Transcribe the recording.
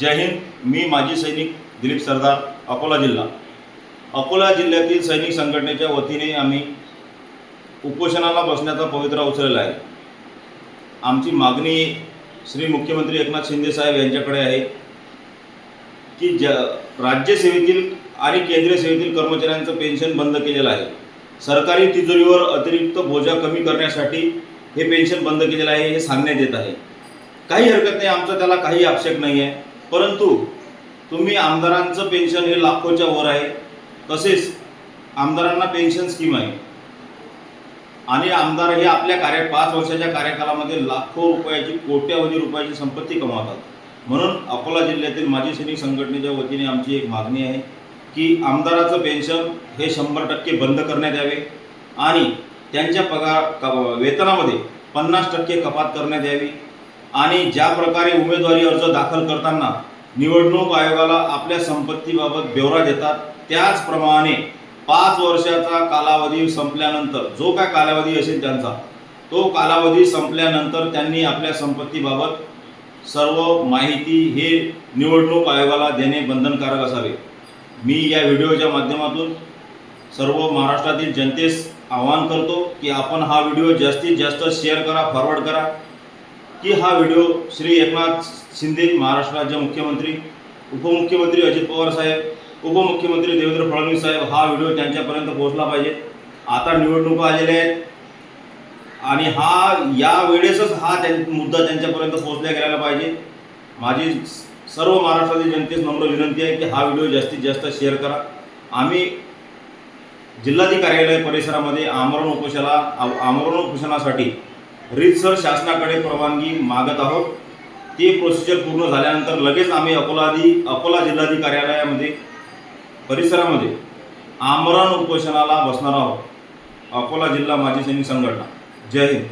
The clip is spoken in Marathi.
जय हिंद मी माजी सैनिक दिलीप सरदार अकोला जिल्हा. अकोला जिल्ह्यातील सैनिक संघटनेच्या वतीने आम्ही उपोषणाला बसण्याचा पवित्रा उचललेला आहे. आमची मागणी श्री मुख्यमंत्री एकनाथ शिंदे साहेब यांच्याकडे आहे की ज राज्यसेवेतील आणि केंद्रीय सेवेतील कर्मचाऱ्यांचं पेन्शन बंद केलेलं आहे. सरकारी तिजोरीवर अतिरिक्त बोजा कमी करण्यासाठी हे पेन्शन बंद केलेलं आहे हे सांगण्यात येत आहे. काही हरकत नाही आमचं त्याला काही आक्षेप नाही आहे परंतु तुम्ही आमदारांचं पेन्शन हे लाखोच्या वर आहे. तसेच आमदारांना पेन्शन स्कीम आहे. आणि आमदार हे आपल्या कार्य पाच वर्षाच्या कार्यकालामध्ये लाखो रुपयाची कोट्यावधी रुपयाची संपत्ती कमावतात. म्हणून अकोला जिल्ह्यातील माजी सैनिक संघटनेच्या वतीने आमची एक मागणी आहे की आमदाराचं पेन्शन हे शंभर टक्के बंद करण्यात यावे आणि त्यांच्या पगार वेतनामध्ये पन्नास टक्के कपात करण्यात यावी. आणि ज्या प्रकारे उमेदवारी अर्ज दाखल करताना निवडणूक आयोगाला आपल्या संपत्तीबाबत ब्यौरा देतात त्याचप्रमाणे पाच वर्षाचा कालावधी संपल्यानंतर जो काय कालावधी असेल त्यांचा तो कालावधी संपल्यानंतर त्यांनी आपल्या संपत्तीबाबत सर्व माहिती हे निवडणूक आयोगाला देणे बंधनकारक असावे. मी या व्हिडिओच्या माध्यमातून सर्व महाराष्ट्रातील जनतेस आवाहन करतो की आपण हा व्हिडिओ जास्तीत जास्त शेअर करा फॉरवर्ड करा. की हा व्हिडिओ श्री एकनाथ शिंदे महाराष्ट्र राज्य मुख्यमंत्री उपमुख्यमंत्री अजित पवार साहेब उपमुख्यमंत्री देवेंद्र फडणवीस साहेब हा व्हिडिओ त्यांच्यापर्यंत पोहोचला पाहिजे. आता निवडणुका आलेल्या आहेत. आणि हा या वेळेसच हा त्यां मुद्दा त्यांच्यापर्यंत पोहोचला गेलेला पाहिजे. माझी सर्व महाराष्ट्रातील जनतेस नम्र विनंती आहे की हा व्हिडिओ जास्तीत जास्त शेअर करा. आम्ही जिल्हाधिकारी कार्यालय परिसरामध्ये आमरण उपोषणाला आमरण उपोषणासाठी रीतसर शासनाकडे परवानगी मागत आहोत. ते प्रोसिजर पूर्ण झाल्यानंतर लगेच आम्ही अकोलाधी अकोला जिल्हाधिकारी कार्यालयामध्ये परिसरामध्ये आमरण उपोषणाला बसणार आहोत. अकोला जिल्हा माजी सैनिक संघटना. जय हिंद.